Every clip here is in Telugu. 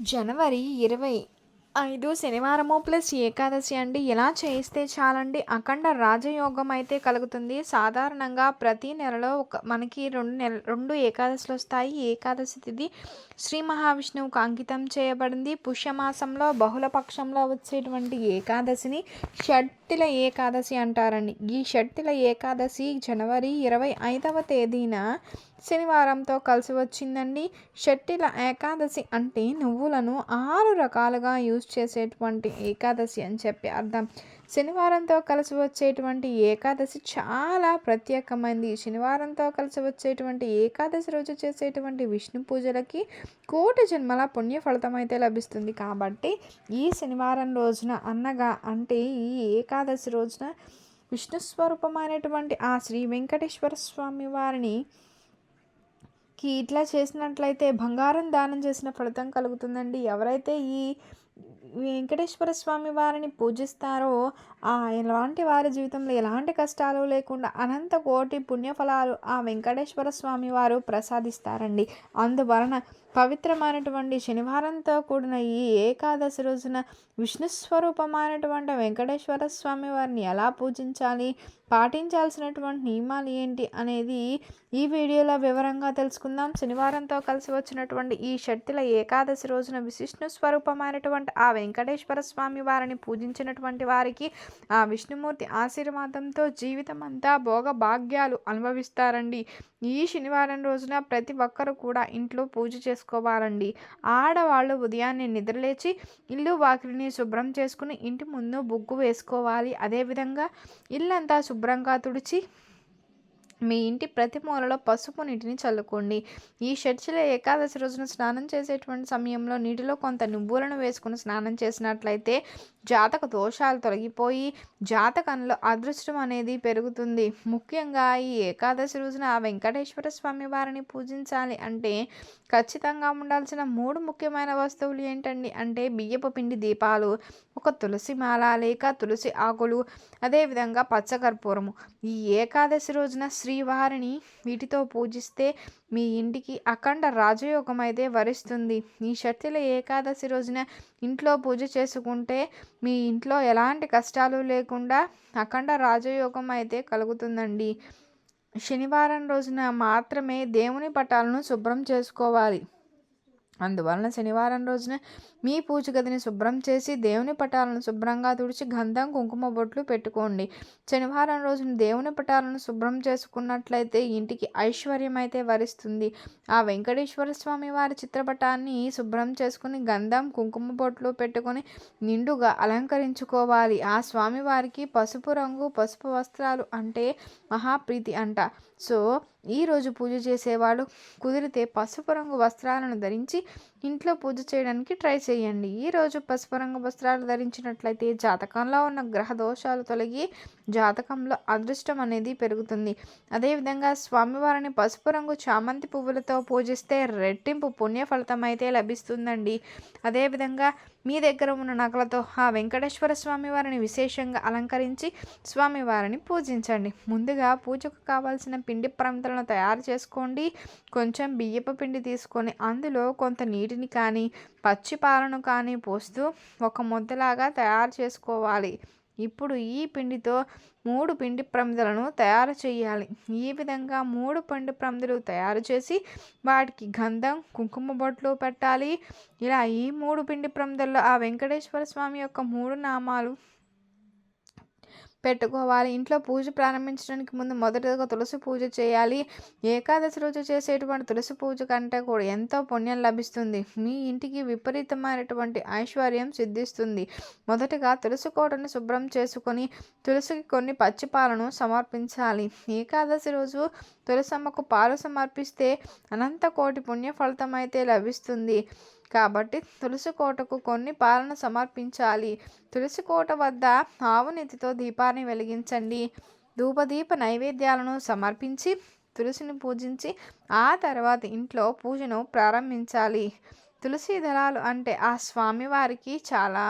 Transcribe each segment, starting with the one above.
జనవరి ఇరవై ఐదు శనివారము ప్లస్ ఏకాదశి అండి. ఇలా చేస్తే చాలండి. అఖండ రాజయోగం అయితే కలుగుతుంది. సాధారణంగా ప్రతి నెలలో ఒక మనకి రెండు నెల రెండు ఏకాదశులు వస్తాయి. ఏకాదశి తిథి శ్రీ మహావిష్ణువుకు అంకితం చేయబడింది. పుష్యమాసంలో బహుళ పక్షంలో వచ్చేటువంటి ఏకాదశిని షట్టిల ఏకాదశి అంటారండి. ఈ షట్టిల ఏకాదశి జనవరి ఇరవై ఐదవ తేదీన శనివారంతో కలిసి వచ్చిందండి. షట్టిల ఏకాదశి అంటే నువ్వులను ఆరు రకాలుగా యూజ్ చేసేటువంటి ఏకాదశి అని చెప్పి అర్థం. శనివారంతో కలిసి వచ్చేటువంటి ఏకాదశి చాలా ప్రత్యేకమైంది. శనివారంతో కలిసి వచ్చేటువంటి ఏకాదశి రోజు చేసేటువంటి విష్ణు పూజలకి కోటి జన్మల పుణ్య ఫలితం అయితే లభిస్తుంది. కాబట్టి ఈ శనివారం రోజున అన్నగా అంటే ఈ ఏకాదశి రోజున విష్ణు స్వరూపమైనటువంటి ఆ శ్రీ వెంకటేశ్వర స్వామి వారిని కి ఇట్లా చేసినట్లయితే బంగారం దానం చేసిన ఫలితం కలుగుతుందండి. ఎవరైతే ఈ వెంకటేశ్వర స్వామి వారిని పూజిస్తారో ఆ ఎలాంటి వారి జీవితంలో ఎలాంటి కష్టాలు లేకుండా అనంత కోటి పుణ్యఫలాలు ఆ వెంకటేశ్వర స్వామి వారు ప్రసాదిస్తారండి. అందువలన పవిత్రమైనటువంటి శనివారంతో కూడిన ఈ ఏకాదశి రోజున విష్ణు స్వరూపమైనటువంటి వెంకటేశ్వర స్వామి వారిని ఎలా పూజించాలి పాటించాల్సినటువంటి నియమాలు ఏంటి అనేది ఈ వీడియోలో వివరంగా తెలుసుకుందాం. శనివారంతో కలిసి వచ్చినటువంటి ఈ షట్టిల ఏకాదశి రోజున విశిష్ణు స్వరూపమైనటువంటి ఆ వెంకటేశ్వర స్వామి వారిని పూజించినటువంటి వారికి ఆ విష్ణుమూర్తి ఆశీర్వాదంతో జీవితం అంతా భోగ భాగ్యాలు అనుభవిస్తారండి. ఈ శనివారం రోజున ప్రతి ఒక్కరు కూడా ఇంట్లో పూజ చేసుకోవాలండి. ఆడవాళ్ళు ఉదయాన్నే నిద్రలేచి ఇల్లు వాకిలిని శుభ్రం చేసుకుని ఇంటి ముందు బుగ్గు వేసుకోవాలి. అదేవిధంగా ఇల్లంతా శుభ్రంగా తుడిచి మీ ఇంటి ప్రతి మూలలో పసుపు నీటిని చల్లుకోండి. ఈ షడ్చిల ఏకాదశి రోజున స్నానం చేసేటువంటి సమయంలో నీటిలో కొంత నువ్వులను వేసుకుని స్నానం చేసినట్లయితే జాతక దోషాలు తొలగిపోయి జాతకంలో అదృష్టం అనేది పెరుగుతుంది. ముఖ్యంగా ఈ ఏకాదశి రోజున ఆ వెంకటేశ్వర స్వామి వారిని పూజించాలి అంటే ఖచ్చితంగా ఉండాల్సిన మూడు ముఖ్యమైన వస్తువులు ఏంటండి? అంటే బియ్యపు పిండి దీపాలు ఒక తులసి మాల లేక తులసి ఆకులు అదేవిధంగా పచ్చకర్పూరము ఈ ఏకాదశి రోజున శ్రీ శ్రీవారిని వీటితో పూజిస్తే మీ ఇంటికి అఖండ రాజయోగం అయితే వరిస్తుంది. ఈ శక్తుల ఏకాదశి రోజున ఇంట్లో పూజ చేసుకుంటే మీ ఇంట్లో ఎలాంటి కష్టాలు లేకుండా అఖండ రాజయోగం అయితే కలుగుతుందండి. శనివారం రోజున మాత్రమే దేవుని పటాలను శుభ్రం చేసుకోవాలి. అందువలన శనివారం రోజున మీ పూజ గదిని శుభ్రం చేసి దేవుని పటాలను శుభ్రంగా తుడిచి గంధం కుంకుమ బొట్లు పెట్టుకోండి. శనివారం రోజున దేవుని పటాలను శుభ్రం చేసుకున్నట్లయితే ఇంటికి ఐశ్వర్యం అయితే వరిస్తుంది. ఆ వెంకటేశ్వర స్వామి వారి చిత్రపటాన్ని శుభ్రం చేసుకుని గంధం కుంకుమ బొట్లు పెట్టుకొని నిండుగా అలంకరించుకోవాలి. ఆ స్వామి వారికి పసుపు రంగు పసుపు వస్త్రాలు అంటే మహాప్రీతి అంట. సో ఈరోజు పూజ చేసేవాళ్ళు కుదిరితే పసుపు రంగు వస్త్రాలను ధరించి ఇంట్లో పూజ చేయడానికి ట్రై చేయండి. ఈరోజు పసుపు రంగు వస్త్రాలు ధరించినట్లయితే జాతకంలో ఉన్న గ్రహ దోషాలు తొలగి జాతకంలో అదృష్టం అనేది పెరుగుతుంది. అదేవిధంగా స్వామివారిని పసుపు రంగు చామంతి పువ్వులతో పూజిస్తే రెట్టింపు పుణ్య ఫలితం అయితే లభిస్తుందండి. అదేవిధంగా మీ దగ్గర ఉన్న నగలతో ఆ వెంకటేశ్వర స్వామి వారిని విశేషంగా అలంకరించి స్వామివారిని పూజించండి. ముందుగా పూజకు కావాల్సిన పిండి ప్రాంతాలను తయారు చేసుకోండి. కొంచెం బియ్యపు పిండి తీసుకొని అందులో కొంత నీటిని కానీ పచ్చి పాలను కానీ పోస్తూ ఒక ముద్దలాగా తయారు చేసుకోవాలి. ఇప్పుడు ఈ పిండితో మూడు పిండి ప్రమిదలను తయారు చేయాలి. ఈ విధంగా మూడు పిండి ప్రమిదలు తయారు చేసి వాటికి గంధం కుంకుమ బొట్లు పెట్టాలి. ఇలా ఈ మూడు పిండి ప్రమిదల్లో ఆ వెంకటేశ్వర స్వామి యొక్క మూడు నామాలు పెట్టుకోవాలి. ఇంట్లో పూజ ప్రారంభించడానికి ముందు మొదటగా తులసి పూజ చేయాలి. ఏకాదశి రోజు చేసేటువంటి తులసి పూజ కంటే కూడా ఎంతో పుణ్యం లభిస్తుంది. మీ ఇంటికి విపరీతమైనటువంటి ఐశ్వర్యం సిద్ధిస్తుంది. మొదటగా తులసి కోటను శుభ్రం చేసుకొని తులసికి కొన్ని పచ్చిపాలను సమర్పించాలి. ఏకాదశి రోజు తులసమ్మకు పాలు సమర్పిస్తే అనంత కోటి పుణ్య ఫలితం అయితే లభిస్తుంది. కాబట్టి తులసి కోటకు కొన్ని పాలన సమర్పించాలి. తులసి కోట వద్ద ఆవు నెత్తితో దీపాన్ని వెలిగించండి. ధూపదీప నైవేద్యాలను సమర్పించి తులసిని పూజించి ఆ తర్వాత ఇంట్లో పూజను ప్రారంభించాలి. తులసి దళాలు అంటే ఆ స్వామివారికి చాలా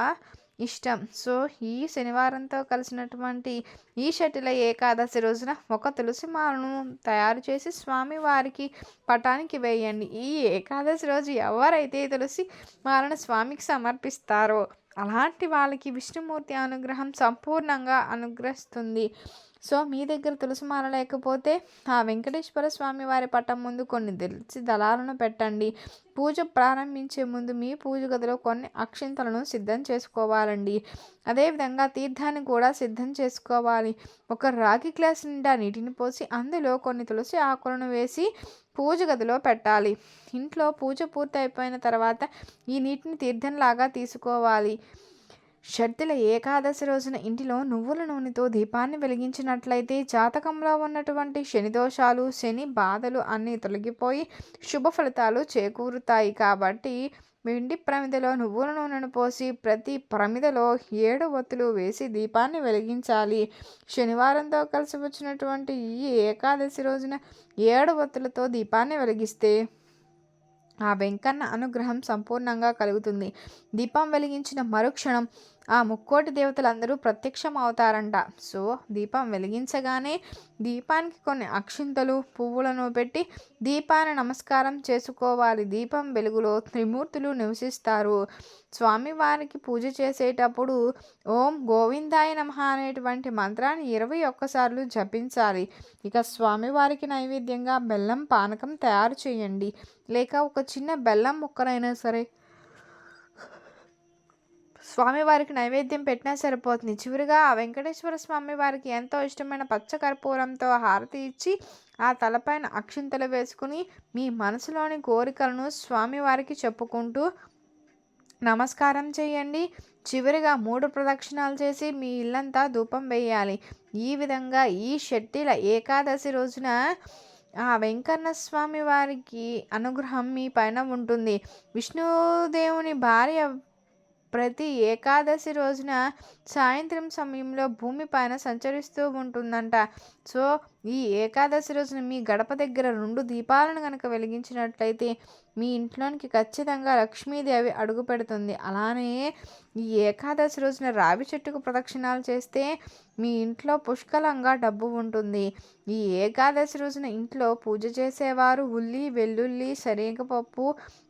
ఇష్టం. సో ఈ శనివారంతో కలిసినటువంటి ఈ షటిల ఏకాదశి రోజున ఒక తులసి మాలను తయారు చేసి స్వామి వారికి పటానికి వేయండి. ఈ ఏకాదశి రోజు ఎవరైతే తులసి మాలను స్వామికి సమర్పిస్తారో అలాంటి వాళ్ళకి విష్ణుమూర్తి అనుగ్రహం సంపూర్ణంగా అనుగ్రహిస్తుంది. సో మీ దగ్గర తులసి మాల లేకపోతే ఆ వెంకటేశ్వర స్వామి వారి పట్టం ముందు కొన్ని తెలిసి దళాలను పెట్టండి. పూజ ప్రారంభించే ముందు మీ పూజ గదిలో కొన్ని అక్షింతలను సిద్ధం చేసుకోవాలండి. అదేవిధంగా తీర్థాన్ని కూడా సిద్ధం చేసుకోవాలి. ఒక రాగి గ్లాస్ నిండా నీటిని పోసి అందులో కొన్ని తులసి ఆకులను వేసి పూజ గదిలో పెట్టాలి. ఇంట్లో పూజ పూర్తయిపోయిన తర్వాత ఈ నీటిని తీర్థంలాగా తీసుకోవాలి. షర్తుల ఏకాదశి రోజున ఇంటిలో నువ్వుల నూనెతో దీపాన్ని వెలిగించినట్లయితే జాతకంలో ఉన్నటువంటి శని దోషాలు శని బాధలు అన్నీ తొలగిపోయి శుభ ఫలితాలు చేకూరుతాయి. కాబట్టి వెండి ప్రమిదలో నువ్వుల నూనెను పోసి ప్రతి ప్రమిదలో ఏడు ఒత్తులు వేసి దీపాన్ని వెలిగించాలి. శనివారంతో కలిసి వచ్చినటువంటి ఈ ఏకాదశి రోజున ఏడు ఒత్తులతో దీపాన్ని వెలిగిస్తే ఆ వెంకన్న అనుగ్రహం సంపూర్ణంగా కలుగుతుంది. దీపం వెలిగించిన మరుక్షణం ఆ ముక్కోటి దేవతలందరూ ప్రత్యక్షం అవుతారంట సో దీపం వెలిగించగానే దీపానికి కొన్ని అక్షింతలు పువ్వులను పెట్టి దీపాన్ని నమస్కారం చేసుకోవాలి. దీపం వెలుగులో త్రిమూర్తులు నివసిస్తారు. స్వామివారికి పూజ చేసేటప్పుడు ఓం గోవిందాయ నమ అనేటువంటి మంత్రాన్ని ఇరవై ఒక్కసార్లు జపించాలి. ఇక స్వామివారికి నైవేద్యంగా బెల్లం పానకం తయారు చేయండి. లేక ఒక చిన్న బెల్లం ముక్కనైనా సరే స్వామివారికి నైవేద్యం పెట్టినా సరిపోతుంది. చివరిగా ఆ వెంకటేశ్వర స్వామి వారికి ఎంతో ఇష్టమైన పచ్చకర్పూరంతో హారతి ఇచ్చి ఆ తలపైన అక్షింతలు వేసుకుని మీ మనసులోని కోరికలను స్వామివారికి చెప్పుకుంటూ నమస్కారం చేయండి. చివరిగా మూడు ప్రదక్షిణాలు చేసి మీ ఇల్లంతా ధూపం వేయాలి. ఈ విధంగా ఈ షెట్టిల ఏకాదశి రోజున ఆ వెంకన్న స్వామి వారికి అనుగ్రహం మీ పైన ఉంటుంది. విష్ణుదేవుని భార్య ప్రతి ఏకాదశి రోజున సాయంత్రం సమయంలో భూమి పైన సంచరిస్తూ ఉంటుందంట. సో ఈ ఏకాదశి రోజున మీ గడప దగ్గర రెండు దీపాలను కనుక వెలిగించినట్లయితే మీ ఇంట్లోనికి ఖచ్చితంగా లక్ష్మీదేవి అడుగు పెడుతుంది. అలానే ఈ ఏకాదశి రోజున రావి చెట్టుకు ప్రదక్షిణాలు చేస్తే మీ ఇంట్లో పుష్కలంగా డబ్బు ఉంటుంది. ఈ ఏకాదశి రోజున ఇంట్లో పూజ చేసేవారు ఉల్లి వెల్లుల్లి శనగపప్పు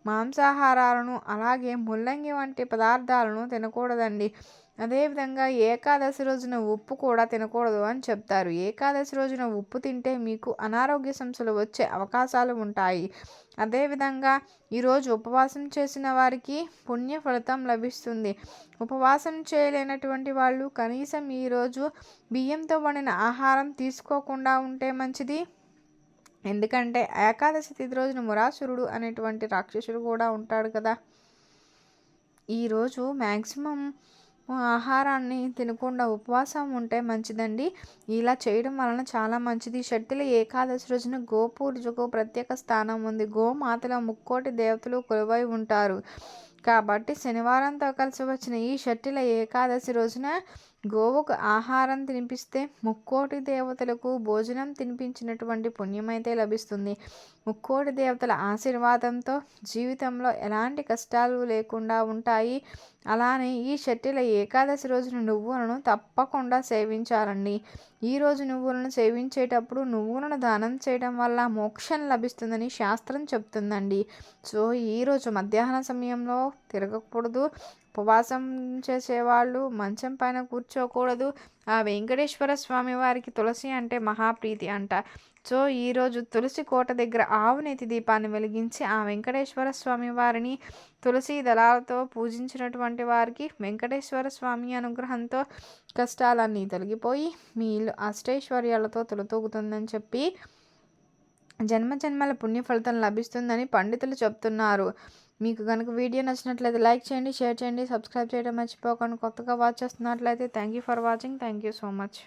మాంసాహారాలను అలాగే ముల్లంగి వంటి పదార్థాలను తినకూడదండి. అదేవిధంగా ఏకాదశి రోజున ఉప్పు కూడా తినకూడదు అని చెప్తారు. ఏకాదశి రోజున ఉప్పు తింటే మీకు అనారోగ్య సమస్యలు వచ్చే అవకాశాలు ఉంటాయి. అదేవిధంగా ఈరోజు ఉపవాసం చేసిన వారికి పుణ్య ఫలితం లభిస్తుంది. ఉపవాసం చేయలేనటువంటి వాళ్ళు కనీసం ఈరోజు బియ్యంతో వండిన ఆహారం తీసుకోకుండా ఉంటే మంచిది. ఎందుకంటే ఏకాదశి తిథి రోజున మురాసురుడు అనేటువంటి రాక్షసుడు కూడా ఉంటాడు కదా. ఈరోజు మ్యాక్సిమం ఆహారాన్ని తినకుండా ఉపవాసం ఉంటే మంచిదండి. ఇలా చేయడం వలన చాలా మంచిది. షట్టిల ఏకాదశి రోజున గోపూజకు ప్రత్యేక స్థానం ఉంది. గోమాతలో ముక్కోటి దేవతలు కొలువై ఉంటారు. కాబట్టి శనివారంతో కలిసి వచ్చిన ఈ షట్టిల ఏకాదశి రోజున గోవుకు ఆహారం తినిపిస్తే ముక్కోటి దేవతలకు భోజనం తినిపించినటువంటి పుణ్యమైతే లభిస్తుంది. ముక్కోటి దేవతల ఆశీర్వాదంతో జీవితంలో ఎలాంటి కష్టాలు లేకుండా ఉంటాయి. అలానే ఈ షట్టిల ఏకాదశి రోజున నువ్వులను తప్పకుండా సేవించాలండి. ఈరోజు నువ్వులను సేవించేటప్పుడు నువ్వులను దానం చేయడం వల్ల మోక్షం లభిస్తుందని శాస్త్రం చెప్తుందండి. సో ఈరోజు మధ్యాహ్న సమయంలో తిరగకూడదు. ఉపవాసం చేసేవాళ్ళు మంచం పైన కూర్చోకూడదు. ఆ వెంకటేశ్వర స్వామి వారికి తులసి అంటే మహాప్రీతి అంట. సో ఈరోజు తులసి కోట దగ్గర ఆవునేతి దీపాన్ని వెలిగించి ఆ వెంకటేశ్వర స్వామి వారిని తులసి దళాలతో పూజించినటువంటి వారికి వెంకటేశ్వర స్వామి అనుగ్రహంతో కష్టాలన్నీ తొలగిపోయి మీ ఇల్లు అష్టైశ్వర్యాలతో తొలతూగుతుందని చెప్పి జన్మ జన్మల పుణ్య ఫలితం లభిస్తుందని పండితులు చెప్తున్నారు. మీకు కనుక వీడియో నచ్చినట్లయితే లైక్ చేయండి షేర్ చేయండి సబ్స్క్రైబ్ చేయడం మర్చిపోకండి. కొత్తగా వాచ్ చేస్తున్నట్లయితే thank you for watching. Thank you so much.